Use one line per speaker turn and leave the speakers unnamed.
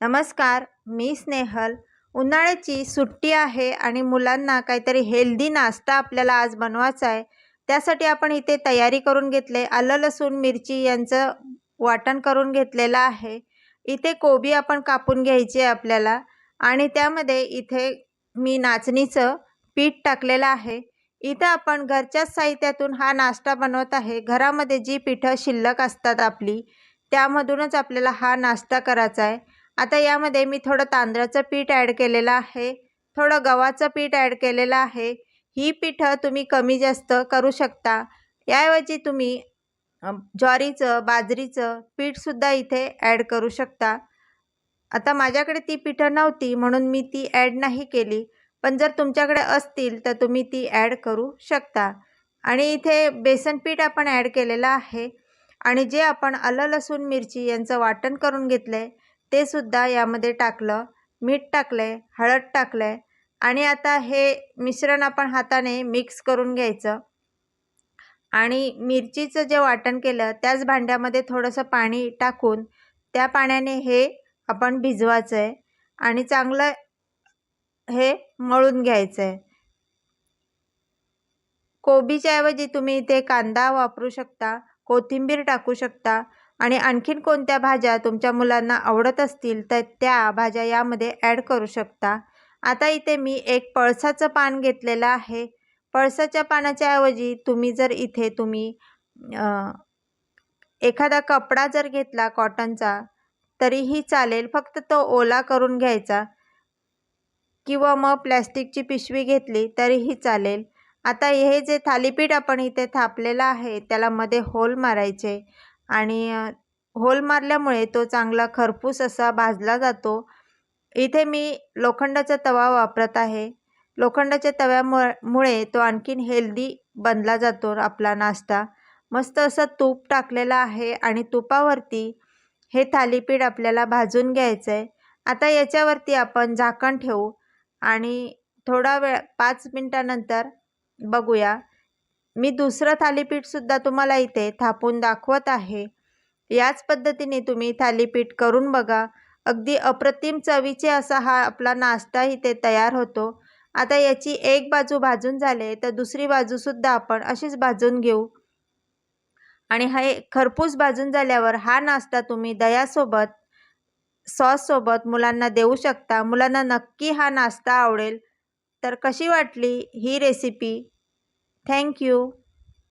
नमस्कार मी स्नेहल. उन्हाळ्याची सुट्टी आहे आणि मुलांना काहीतरी हेल्दी नाश्ता आपल्याला आज बनवायचा आहे. त्यासाठी आपण इथे तयारी करून घेतले. आलं लसूण मिरची यांचं वाटण करून घेतलेलं आहे. इथे कोबी आपण कापून घ्यायची आहे आपल्याला आणि त्यामध्ये इथे मी नाचणीचं पीठ टाकलेलं आहे. इथं आपण घरच्याच साहित्यातून हा नाश्ता बनवत आहे. घरामध्ये जी पिठं शिल्लक असतात आपली त्यामधूनच आपल्याला हा नाश्ता करायचा आहे. आता यामध्ये मी थोडं तांदळाचं पीठ ॲड केलेलं आहे. थोडं गव्हाचं पीठ ॲड केलेलं आहे. ही पिठं तुम्ही कमी जास्त करू शकता. याऐवजी तुम्ही ज्वारीचं बाजरीचं पीठसुद्धा इथे ॲड करू शकता. आता माझ्याकडे ती पिठं नव्हती म्हणून मी ती ॲड नाही केली. पण जर तुमच्याकडे असतील तर तुम्ही ती ॲड करू शकता. आणि इथे बेसन पीठ आपण ॲड केलेलं आहे. आणि जे आपण आलं लसूण मिरची यांचं वाटण करून घेतलं आहे ते सुद्धा यामध्ये टाकलं. मीठ टाकलं आहे हळद टाकलं आहे आणि आता हे मिश्रण आपण हाताने मिक्स करून घ्यायचं. आणि मिरचीचं जे वाटण केलं त्याच भांड्यामध्ये थोडंसं पाणी टाकून त्या पाण्याने हे आपण भिजवायचं आहे आणि चांगलं हे मळून घ्यायचं आहे कोबीच्या ऐवजी तुम्ही इथे कांदा वापरू शकता कोथिंबीर टाकू शकता आणि आणखीन कोणत्या भाज्या तुमच्या मुलांना आवडत असतील तर त्या भाज्या यामध्ये ॲड करू शकता. आता इथे मी एक पळसाचं पान घेतलेलं आहे. पळसाच्या पानाच्या ऐवजी तुम्ही जर इथे तुम्ही एखादा कपडा जर घेतला कॉटनचा तरीही चालेल. फक्त तो ओला करून घ्यायचा. किंवा मग प्लॅस्टिकची पिशवी घेतली तरीही चालेल. आता हे जे थालीपीठ आपण इथे थापलेलं आहे त्याला मध्ये होल मारायचे. आणि होल मारल्यामुळे तो चांगला खरपूस असा भाजला जातो. इथे मी लोखंडाचा तवा वापरत आहे. लोखंडाच्या तव्यामुळे मुळे तो आणखीन हेल्दी बनला जातो आपला नाश्ता. मस्त असं तूप टाकलेलं आहे आणि तुपावरती हे थालीपीठ आपल्याला भाजून घ्यायचं आहे आता याच्यावरती आपण झाकण ठेवू आणि थोडा वेळ पाच मिनटानंतर बघूया. मी दुसरं थालीपीठसुद्धा तुम्हाला इथे थापून दाखवत आहे. याच पद्धतीने तुम्ही थालीपीठ करून बघा. अगदी अप्रतिम चवीचे असा हा आपला नाश्ता इथे तयार होतो. आता याची एक बाजू भाजून झाले तर दुसरी बाजूसुद्धा आपण अशीच भाजून घेऊ. आणि हे खरपूस भाजून झाल्यावर हा नाश्ता तुम्ही दह्यासोबत सॉससोबत मुलांना देऊ शकता. मुलांना नक्की हा नाश्ता आवडेल. तर कशी वाटली ही रेसिपी? Thank you.